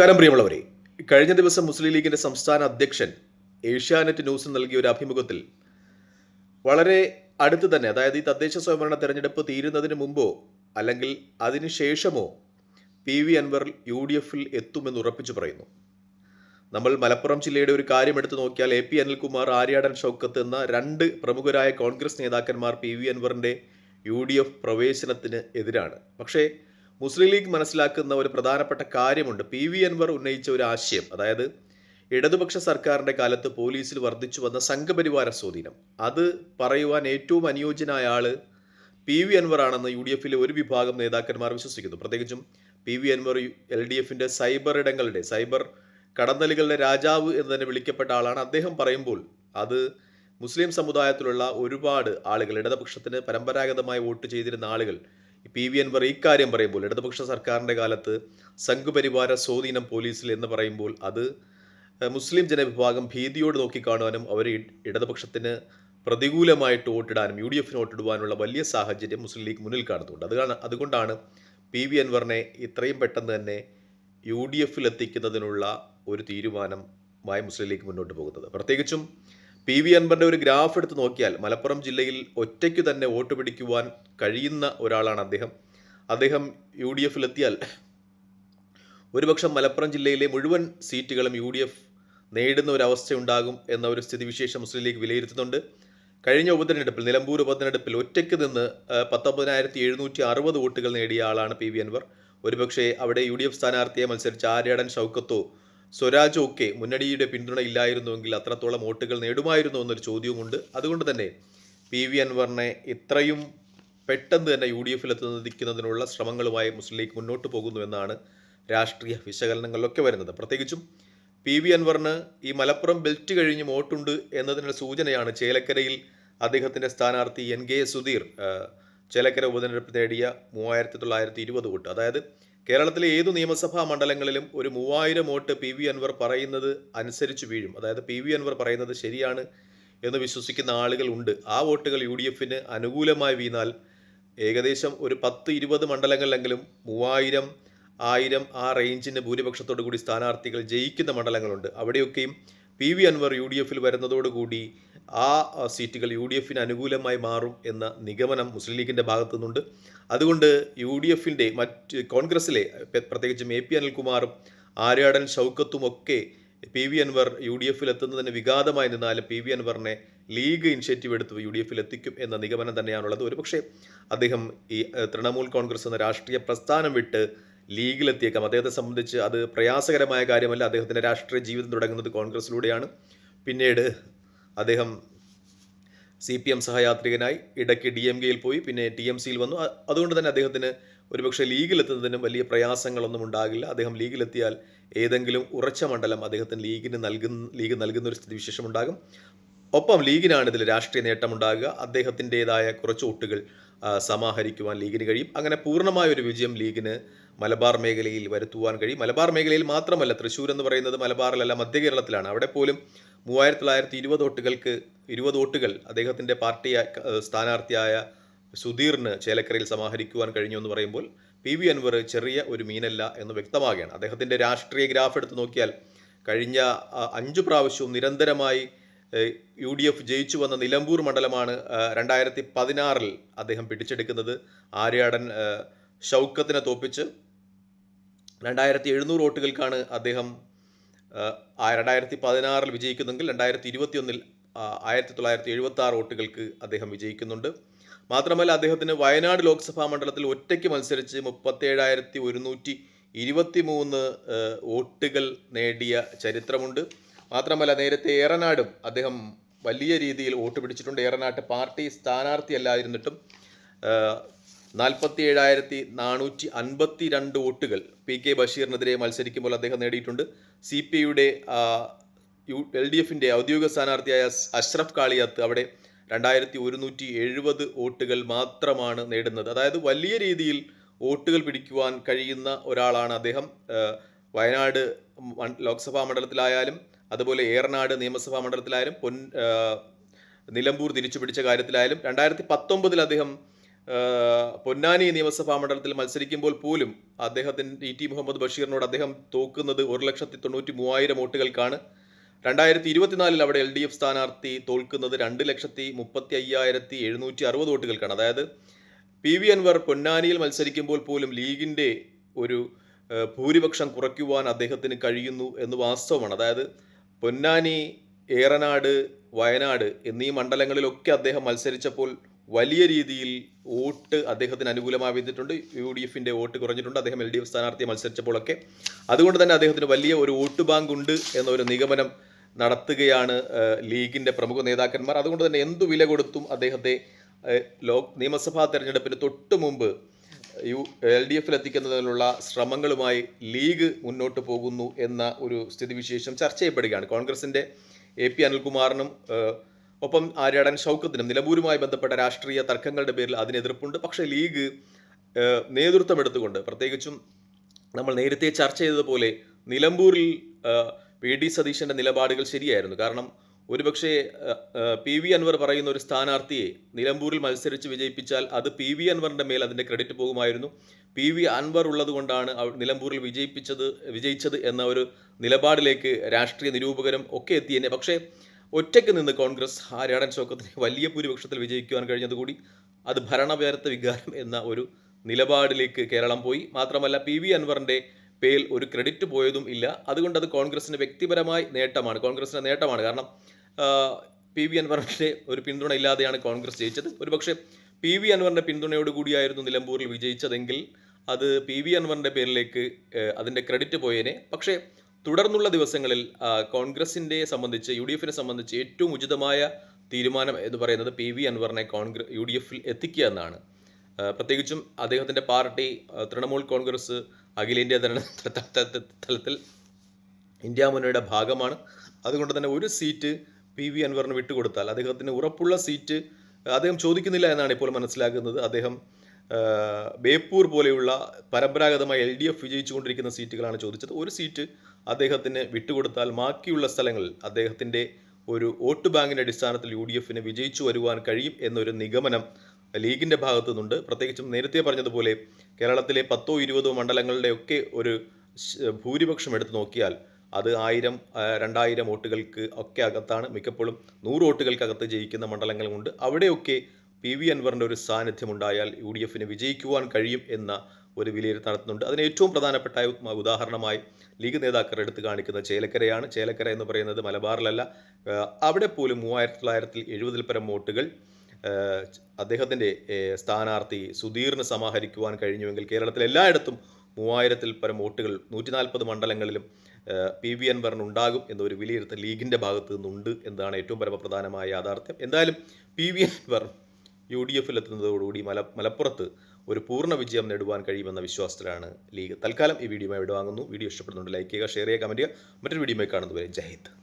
നമസ്കാരം പ്രിയമുള്ളവരെ. കഴിഞ്ഞ ദിവസം മുസ്ലിം ലീഗിന്റെ സംസ്ഥാന അധ്യക്ഷൻ ഏഷ്യാനെറ്റ് ന്യൂസ് നൽകിയ ഒരു അഭിമുഖത്തിൽ വളരെ അടുത്ത് തന്നെ അതായത് ഈ തദ്ദേശ സ്വയംഭരണ തെരഞ്ഞെടുപ്പ് തീരുന്നതിന് മുമ്പോ അല്ലെങ്കിൽ അതിനുശേഷമോ P V Anvar U D എഫിൽ എത്തുമെന്ന് ഉറപ്പിച്ചു പറയുന്നു. നമ്മൾ മലപ്പുറം ജില്ലയുടെ ഒരു കാര്യം എടുത്തു നോക്കിയാൽ എ പി അനിൽകുമാർ ആര്യാടൻ ഷൗക്കത്ത് എന്ന രണ്ട് പ്രമുഖരായ കോൺഗ്രസ് നേതാക്കന്മാർ പി വി അൻവറിന്റെ യു ഡി എഫ് പ്രവേശനത്തിന് എതിരാണ്. പക്ഷേ മുസ്ലിം ലീഗ് മനസ്സിലാക്കുന്ന ഒരു പ്രധാനപ്പെട്ട കാര്യമുണ്ട്. പി വി അൻവർ ഉന്നയിച്ച ഒരു ആശയം അതായത് ഇടതുപക്ഷ സർക്കാരിന്റെ കാലത്ത് പോലീസിൽ വർദ്ധിച്ചു വന്ന സംഘപരിവാര സ്വാധീനം. അത് പറയുവാൻ ഏറ്റവും അനുയോജ്യനായ ആൾ പി വി അൻവർ ആണെന്ന് യു ഡി എഫിലെ ഒരു വിഭാഗം നേതാക്കന്മാർ വിശ്വസിക്കുന്നു. പ്രത്യേകിച്ചും P V Anvar L D എഫിന്റെ സൈബർ ഇടങ്ങളുടെ സൈബർ കടന്നലുകളുടെ രാജാവ് എന്ന് തന്നെ വിളിക്കപ്പെട്ട ആളാണ്. അദ്ദേഹം പറയുമ്പോൾ അത് മുസ്ലിം സമുദായത്തിലുള്ള ഒരുപാട് ആളുകൾ ഇടതുപക്ഷത്തിന് പരമ്പരാഗതമായി വോട്ട് ചെയ്തിരുന്ന ആളുകൾ പി വി അൻവർ ഇക്കാര്യം പറയുമ്പോൾ ഇടതുപക്ഷ സർക്കാരിന്റെ കാലത്ത് സംഘപരിവാര സ്വാധീനം പോലീസിൽ എന്ന് പറയുമ്പോൾ അത് മുസ്ലിം ജനവിഭാഗം ഭീതിയോട് നോക്കിക്കാണുവാനും അവർ ഇടതുപക്ഷത്തിന് പ്രതികൂലമായിട്ട് വോട്ടിടാനും യു ഡി എഫിന് വോട്ടിടുവാനുള്ള വലിയ സാഹചര്യം മുസ്ലിം ലീഗ് മുന്നിൽ കാണുന്നുണ്ട്. അതുകാണ് അതുകൊണ്ടാണ് പി വി അൻവറിനെ ഇത്രയും പെട്ടെന്ന് തന്നെ യു ഡി എഫിൽ എത്തിക്കുന്നതിനുള്ള ഒരു തീരുമാനമായി മുസ്ലിം ലീഗ് മുന്നോട്ട് പോകുന്നത്. പ്രത്യേകിച്ചും പി വി അൻവറിന്റെ ഒരു ഗ്രാഫ് എടുത്ത് നോക്കിയാൽ മലപ്പുറം ജില്ലയിൽ ഒറ്റയ്ക്ക് തന്നെ വോട്ട് പിടിക്കുവാൻ കഴിയുന്ന ഒരാളാണ് അദ്ദേഹം. അദ്ദേഹം യു ഡി എഫിലെത്തിയാൽ ഒരുപക്ഷം മലപ്പുറം ജില്ലയിലെ മുഴുവൻ സീറ്റുകളും യു ഡി എഫ് നേടുന്ന ഒരു എന്ന ഒരു സ്ഥിതിവിശേഷം മുസ്ലിം ലീഗ് വിലയിരുത്തുന്നുണ്ട്. കഴിഞ്ഞ ഉപതെരഞ്ഞെടുപ്പിൽ നിലമ്പൂർ ഉപതെരഞ്ഞെടുപ്പിൽ ഒറ്റയ്ക്ക് നിന്ന് പത്തൊമ്പതിനായിരത്തി എഴുന്നൂറ്റി അറുപത് വോട്ടുകൾ നേടിയ ആളാണ് പി വി അൻവർ. ഒരുപക്ഷേ അവിടെ യു ഡി എഫ് സ്ഥാനാർത്ഥിയെ മത്സരിച്ച ആര്യാടൻ ഷൗക്കത്തോ സ്വരാജോ ഒക്കെ മുന്നണിയുടെ പിന്തുണ ഇല്ലായിരുന്നുവെങ്കിൽ അത്രത്തോളം വോട്ടുകൾ നേടുമായിരുന്നു എന്നൊരു ചോദ്യവുമുണ്ട്. അതുകൊണ്ട് തന്നെ പി വി അൻവറിനെ ഇത്രയും പെട്ടെന്ന് തന്നെ യു ഡി എഫിൽ എത്തുന്നതിക്കുന്നതിനുള്ള ശ്രമങ്ങളുമായി മുസ്ലിം ലീഗ് മുന്നോട്ട് പോകുന്നു എന്നാണ് രാഷ്ട്രീയ വിശകലനങ്ങളിലൊക്കെ വരുന്നത്. പ്രത്യേകിച്ചും പി വി അൻവറിന് ഈ മലപ്പുറം ബെൽറ്റ് കഴിഞ്ഞ് വോട്ടുണ്ട് എന്നതിനുള്ള സൂചനയാണ് ചേലക്കരയിൽ അദ്ദേഹത്തിന്റെ സ്ഥാനാർത്ഥി എൻ കെ സുധീർ ചേലക്കര ഉപതെരഞ്ഞെടുപ്പ് നേടിയ മൂവായിരത്തി തൊള്ളായിരത്തി ഇരുപത് വോട്ട്. അതായത് കേരളത്തിലെ ഏതു നിയമസഭാ മണ്ഡലങ്ങളിലും ഒരു മൂവായിരം വോട്ട് പി വി അൻവർ പറയുന്നത് അനുസരിച്ച് വീഴും. അതായത് പി വി അൻവർ പറയുന്നത് ശരിയാണ് എന്ന് വിശ്വസിക്കുന്ന ആളുകൾ ഉണ്ട്. ആ വോട്ടുകൾ യു ഡി എഫിന് അനുകൂലമായി വീണാൽ ഏകദേശം ഒരു പത്ത് ഇരുപത് മണ്ഡലങ്ങളിലെങ്കിലും മൂവായിരം ആയിരം ആ റേഞ്ചിന് ഭൂരിപക്ഷത്തോടു കൂടി സ്ഥാനാർത്ഥികൾ ജയിക്കുന്ന മണ്ഡലങ്ങളുണ്ട്. അവിടെയൊക്കെയും P V Anvar U D എഫിൽ വരുന്നതോടുകൂടി ആ സീറ്റുകൾ യു ഡി എഫിന് അനുകൂലമായി മാറും എന്ന നിഗമനം മുസ്ലിം ലീഗിന്റെ ഭാഗത്തു നിന്നുണ്ട് അതുകൊണ്ട് യു ഡി എഫിന്റെ മറ്റ് കോൺഗ്രസിലെ പെ- പ്രത്യേകിച്ചും എ പി അനിൽകുമാറും ആര്യാടൻ ഷൗക്കത്തും ഒക്കെ P V Anvar U D എഫിൽ എത്തുന്നതിന് വിഘാതമായി നിന്നാലും പി വി അൻവറിനെ ലീഗ് ഇനിഷ്യേറ്റീവ് എടുത്ത് യു ഡി എഫിൽ എത്തിക്കും എന്ന നിഗമനം തന്നെയാണുള്ളത്. ഒരുപക്ഷെ അദ്ദേഹം ഈ തൃണമൂൽ കോൺഗ്രസ് എന്ന രാഷ്ട്രീയ പ്രസ്ഥാനം വിട്ട് ലീഗിലെത്തിയേക്കാം. അദ്ദേഹത്തെ സംബന്ധിച്ച് അത് പ്രയാസകരമായ കാര്യമല്ല. അദ്ദേഹത്തിന്റെ രാഷ്ട്രീയ ജീവിതം തുടങ്ങുന്നത് കോൺഗ്രസിലൂടെയാണ് പിന്നീട് അദ്ദേഹം സി പി എം സഹയാത്രികനായി ഇടയ്ക്ക് ഡി എം കെയിൽ പോയി പിന്നെ ടി എം സിയിൽ വന്നു. അതുകൊണ്ട് തന്നെ അദ്ദേഹത്തിന് ഒരുപക്ഷെ ലീഗിലെത്തുന്നതിനും വലിയ പ്രയാസങ്ങളൊന്നും ഉണ്ടാകില്ല. അദ്ദേഹം ലീഗിലെത്തിയാൽ ഏതെങ്കിലും ഉറച്ച മണ്ഡലം അദ്ദേഹത്തിന് ലീഗിന് നൽകുന്ന ലീഗ് നൽകുന്ന ഒരു സ്ഥിതിവിശേഷം ഉണ്ടാകും. ഒപ്പം ലീഗിനാണ് ഇതിൽ രാഷ്ട്രീയ നേട്ടമുണ്ടാകുക. അദ്ദേഹത്തിന്റെതായ കുറച്ച് വോട്ടുകൾ സമാഹരിക്കുവാൻ ലീഗിന് കഴിയും. അങ്ങനെ പൂർണമായ ഒരു വിജയം ലീഗിന് മലബാർ മേഖലയിൽ വരുത്തുവാൻ കഴിയും. മലബാർ മേഖലയിൽ മാത്രമല്ല തൃശ്ശൂർ എന്ന് പറയുന്നത് മലബാറിലല്ല മധ്യ കേരളത്തിലാണ്. അവിടെ പോലും മൂവായിരത്തി തൊള്ളായിരത്തി ഇരുപത് വോട്ടുകൾക്ക് ഇരുപത് വോട്ടുകൾ അദ്ദേഹത്തിന്റെ പാർട്ടി സ്ഥാനാർത്ഥിയായ സുധീറിന് ചേലക്കരയിൽ സമാഹരിക്കുവാൻ കഴിഞ്ഞു എന്ന് പറയുമ്പോൾ പി വി അൻവർ ചെറിയ ഒരു മീനല്ല എന്ന് വ്യക്തമാകുകയാണ്. അദ്ദേഹത്തിന്റെ രാഷ്ട്രീയ ഗ്രാഫ് എടുത്ത് നോക്കിയാൽ കഴിഞ്ഞ അഞ്ച് പ്രാവശ്യവും നിരന്തരമായി യു ഡി എഫ് ജയിച്ചു വന്ന നിലമ്പൂർ മണ്ഡലമാണ് രണ്ടായിരത്തി പതിനാറിൽ അദ്ദേഹം പിടിച്ചെടുക്കുന്നത്. ആര്യാടൻ ഷൗക്കത്തിനെ തോപ്പിച്ച് രണ്ടായിരത്തി എഴുന്നൂറ് വോട്ടുകൾക്കാണ് അദ്ദേഹം രണ്ടായിരത്തി പതിനാറിൽ വിജയിക്കുന്നെങ്കിൽ രണ്ടായിരത്തി ഇരുപത്തിയൊന്നിൽ ആയിരത്തി തൊള്ളായിരത്തി എഴുപത്തി ആറ് വോട്ടുകൾക്ക് അദ്ദേഹം വിജയിക്കുന്നുണ്ട്. മാത്രമല്ല അദ്ദേഹത്തിന് വയനാട് ലോക്സഭാ മണ്ഡലത്തിൽ ഒറ്റയ്ക്ക് മത്സരിച്ച് മുപ്പത്തേഴായിരത്തി ഒരുന്നൂറ്റി ഇരുപത്തി മൂന്ന് വോട്ടുകൾ നേടിയ ചരിത്രമുണ്ട്. മാത്രമല്ല നേരത്തെ ഏറനാടും അദ്ദേഹം വലിയ രീതിയിൽ വോട്ട് പിടിച്ചിട്ടുണ്ട്. ഏറനാട്ട് പാർട്ടി സ്ഥാനാർത്ഥിയല്ലായിരുന്നിട്ടും നാൽപ്പത്തി ഏഴായിരത്തി നാനൂറ്റി അൻപത്തി രണ്ട് വോട്ടുകൾ പി കെ ബഷീറിനെതിരെ മത്സരിക്കുമ്പോൾ അദ്ദേഹം നേടിയിട്ടുണ്ട്. സി പി ഐയുടെ യു എൽ ഡി എഫിന്റെ ഔദ്യോഗിക സ്ഥാനാർത്ഥിയായ അഷ്റഫ് കാളിയാത്ത് അവിടെ രണ്ടായിരത്തി ഒരുന്നൂറ്റി എഴുപത് വോട്ടുകൾ മാത്രമാണ് നേടുന്നത്. അതായത് വലിയ രീതിയിൽ വോട്ടുകൾ പിടിക്കുവാൻ കഴിയുന്ന ഒരാളാണ് അദ്ദേഹം. വയനാട് ലോക്സഭാ മണ്ഡലത്തിലായാലും അതുപോലെ ഏറനാട് നിയമസഭാ മണ്ഡലത്തിലായാലും പൊൻ നിലമ്പൂർ തിരിച്ചു പിടിച്ച കാര്യത്തിലായാലും രണ്ടായിരത്തി പത്തൊമ്പതിൽ അദ്ദേഹം പൊന്നാനി നിയമസഭാ മണ്ഡലത്തിൽ മത്സരിക്കുമ്പോൾ പോലും അദ്ദേഹത്തിന് ഇ ടി മുഹമ്മദ് ബഷീറിനോട് അദ്ദേഹം തോക്കുന്നത് ഒരു ലക്ഷത്തി തൊണ്ണൂറ്റി മൂവായിരം വോട്ടുകൾക്കാണ്. രണ്ടായിരത്തി ഇരുപത്തിനാലിൽ അവിടെ എൽ ഡി എഫ് സ്ഥാനാർത്ഥി തോൽക്കുന്നത് രണ്ട് ലക്ഷത്തി മുപ്പത്തി അയ്യായിരത്തി എഴുന്നൂറ്റി അറുപത് വോട്ടുകൾക്കാണ്. അതായത് പി വി അൻവർ പൊന്നാനിയിൽ മത്സരിക്കുമ്പോൾ പോലും ലീഗിന്റെ ഒരു ഭൂരിപക്ഷം കുറയ്ക്കുവാൻ അദ്ദേഹത്തിന് കഴിയുന്നു എന്ന് വാസ്തവമാണ്. അതായത് പൊന്നാനി ഏറനാട് വയനാട് എന്നീ മണ്ഡലങ്ങളിലൊക്കെ അദ്ദേഹം മത്സരിച്ചപ്പോൾ വലിയ രീതിയിൽ വോട്ട് അദ്ദേഹത്തിന് അനുകൂലമായി വന്നിട്ടുണ്ട് യു ഡി എഫിന്റെ വോട്ട് കുറഞ്ഞിട്ടുണ്ട്. അദ്ദേഹം എൽ ഡി എഫ് സ്ഥാനാർത്ഥിയെ മത്സരിച്ചപ്പോഴൊക്കെ. അതുകൊണ്ട് തന്നെ അദ്ദേഹത്തിന് വലിയ ഒരു വോട്ട് ബാങ്ക് ഉണ്ട് എന്നൊരു നിഗമനം നടത്തുകയാണ് ലീഗിന്റെ പ്രമുഖ നേതാക്കന്മാർ. അതുകൊണ്ട് തന്നെ എന്തു വില കൊടുത്തും അദ്ദേഹത്തെ ലോക് നിയമസഭാ തെരഞ്ഞെടുപ്പിന് തൊട്ട് മുമ്പ് യു എൽ ഡി എഫിൽ എത്തിക്കുന്നതിനുള്ള ശ്രമങ്ങളുമായി ലീഗ് മുന്നോട്ട് പോകുന്നു എന്ന ഒരു സ്ഥിതിവിശേഷം ചർച്ച ചെയ്യപ്പെടുകയാണ്. കോൺഗ്രസിന്റെ എ പി അനിൽകുമാറിനും ഒപ്പം ആര്യാടൻ ഷൗക്കത്തിനും നിലമ്പൂരുമായി ബന്ധപ്പെട്ട രാഷ്ട്രീയ തർക്കങ്ങളുടെ പേരിൽ അതിന് എതിർപ്പുണ്ട്. പക്ഷേ ലീഗ് നേതൃത്വം എടുത്തുകൊണ്ട് പ്രത്യേകിച്ചും നമ്മൾ നേരത്തെ ചർച്ച ചെയ്തതുപോലെ നിലമ്പൂരിൽ പി ഡി സതീശന്റെ നിലപാടുകൾ ശരിയായിരുന്നു. കാരണം ഒരുപക്ഷെ പി വി അൻവർ പറയുന്ന ഒരു സ്ഥാനാർത്ഥിയെ നിലമ്പൂരിൽ മത്സരിച്ച് വിജയിപ്പിച്ചാൽ അത് പി വി അൻവറിന്റെ മേൽ അതിന്റെ ക്രെഡിറ്റ് പോകുമായിരുന്നു. പി വി അൻവർ ഉള്ളതുകൊണ്ടാണ് നിലമ്പൂരിൽ വിജയിപ്പിച്ചത് വിജയിച്ചത് എന്ന ഒരു നിലപാടിലേക്ക് രാഷ്ട്രീയ നിരൂപകരും ഒക്കെ എത്തിയെന്നെ പക്ഷേ ഒറ്റയ്ക്ക് നിന്ന് കോൺഗ്രസ് ഹാരാടൻ ചോക്കത്തിന് വലിയ ഭൂരിപക്ഷത്തിൽ വിജയിക്കുവാൻ കഴിഞ്ഞതുകൂടി അത് ഭരണവേർത്ത വികാരം എന്ന ഒരു നിലപാടിലേക്ക് കേരളം പോയി. മാത്രമല്ല പി വി അൻവറിന്റെ പേരിൽ ഒരു ക്രെഡിറ്റ് പോയതും ഇല്ല. അതുകൊണ്ട് അത് കോൺഗ്രസിന് വ്യക്തിപരമായി നേട്ടമാണ്. കോൺഗ്രസിന്റെ നേട്ടമാണ്. കാരണം പി വി അൻവറിന്റെ ഒരു പിന്തുണ ഇല്ലാതെയാണ് കോൺഗ്രസ് ജയിച്ചത്. ഒരുപക്ഷെ പി വി അൻവറിന്റെ പിന്തുണയോട് കൂടിയായിരുന്നു നിലമ്പൂരിൽ വിജയിച്ചതെങ്കിൽ അത് പി വി അൻവറിന്റെ പേരിലേക്ക് അതിന്റെ ക്രെഡിറ്റ് പോയേനെ. പക്ഷേ തുടർന്നുള്ള ദിവസങ്ങളിൽ കോൺഗ്രസിന്റെ സംബന്ധിച്ച് യു ഡി എഫിനെ സംബന്ധിച്ച് ഏറ്റവും ഉചിതമായ തീരുമാനം എന്ന് പറയുന്നത് പി വി അൻവറിനെ കോൺഗ്രസ് യു ഡി എഫിൽ എത്തിക്കുക എന്നാണ്. പ്രത്യേകിച്ചും അദ്ദേഹത്തിന്റെ പാർട്ടി തൃണമൂൽ കോൺഗ്രസ് അഖിലേന്ത്യാ തലത്തിൽ ഇന്ത്യ മുന്നണിയുടെ ഭാഗമാണ്. അതുകൊണ്ട് തന്നെ ഒരു സീറ്റ് പി വി അൻവറിന് വിട്ടുകൊടുത്താൽ അദ്ദേഹത്തിന് ഉറപ്പുള്ള സീറ്റ് അദ്ദേഹം ചോദിക്കുന്നില്ല എന്നാണ് ഇപ്പോൾ മനസ്സിലാക്കുന്നത് അദ്ദേഹം ബേപ്പൂർ പോലെയുള്ള പരമ്പരാഗതമായി എൽ ഡി എഫ് വിജയിച്ചുകൊണ്ടിരിക്കുന്ന സീറ്റുകളാണ് ചോദിച്ചത്. ഒരു സീറ്റ് അദ്ദേഹത്തിന് വിട്ടുകൊടുത്താൽ ബാക്കിയുള്ള സ്ഥലങ്ങളിൽ അദ്ദേഹത്തിന്റെ ഒരു വോട്ട് ബാങ്കിന്റെ അടിസ്ഥാനത്തിൽ യു ഡി എഫിന് വിജയിച്ചു വരുവാൻ കഴിയും എന്നൊരു നിഗമനം ലീഗിന്റെ ഭാഗത്തു നിന്നുണ്ട് പ്രത്യേകിച്ചും നേരത്തെ പറഞ്ഞതുപോലെ കേരളത്തിലെ പത്തോ ഇരുപതോ മണ്ഡലങ്ങളുടെയൊക്കെ ഒരു ഭൂരിപക്ഷം എടുത്തു നോക്കിയാൽ അത് ആയിരം രണ്ടായിരം വോട്ടുകൾക്ക് ഒക്കെ അകത്താണ്. മിക്കപ്പോഴും നൂറ് വോട്ടുകൾക്കകത്ത് ജയിക്കുന്ന മണ്ഡലങ്ങളുമുണ്ട്. അവിടെയൊക്കെ പി വി അൻവറിന്റെ ഒരു സാന്നിധ്യമുണ്ടായാൽ യു ഡി എഫിന് വിജയിക്കുവാൻ കഴിയും എന്ന ഒരു വിലയിരുത്തൽ നടത്തുന്നുണ്ട്. അതിന് ഏറ്റവും പ്രധാനപ്പെട്ട ഉദാഹരണമായി ലീഗ് നേതാക്കൾ എടുത്തു കാണിക്കുന്ന ചേലക്കരയാണ്. ചേലക്കര എന്ന് പറയുന്നത് മലബാറിലല്ല. അവിടെ പോലും മൂവായിരത്തി തൊള്ളായിരത്തി എഴുപതിൽ പരം വോട്ടുകൾ അദ്ദേഹത്തിന്റെ സ്ഥാനാർത്ഥി സുധീറിന് സമാഹരിക്കുവാൻ കഴിഞ്ഞുവെങ്കിൽ കേരളത്തിൽ എല്ലായിടത്തും മൂവായിരത്തിൽ പരം വോട്ടുകൾ നൂറ്റി നാൽപ്പത് മണ്ഡലങ്ങളിലും പി വി അൻവറിന് ഉണ്ടാകും എന്നൊരു വിലയിരുത്തൽ ലീഗിന്റെ ഭാഗത്തു നിന്നുണ്ട് എന്നതാണ് ഏറ്റവും പരമപ്രധാനമായ യാഥാർത്ഥ്യം. എന്തായാലും P V Anvar U D എഫിലെത്തുന്നതോടുകൂടി മല മലപ്പുറത്ത് ഒരു പൂർണ വിജയം നേടുവാൻ കഴിയുമെന്ന വിശ്വാസത്തിലാണ് ലീഗ്. തൽക്കാലം ഈ വീഡിയോയുമായി വിടുവാങ്ങുന്നു വീഡിയോ ഇഷ്ടപ്പെടുന്നുണ്ട് ലൈക്ക് ചെയ്യുക ഷെയർ ചെയ്യുക കമന്റ് ചെയ്യുക. മറ്റൊരു വീഡിയോയുമായി കാണുന്നതുവരെ ജയ് ഹിന്ദ്.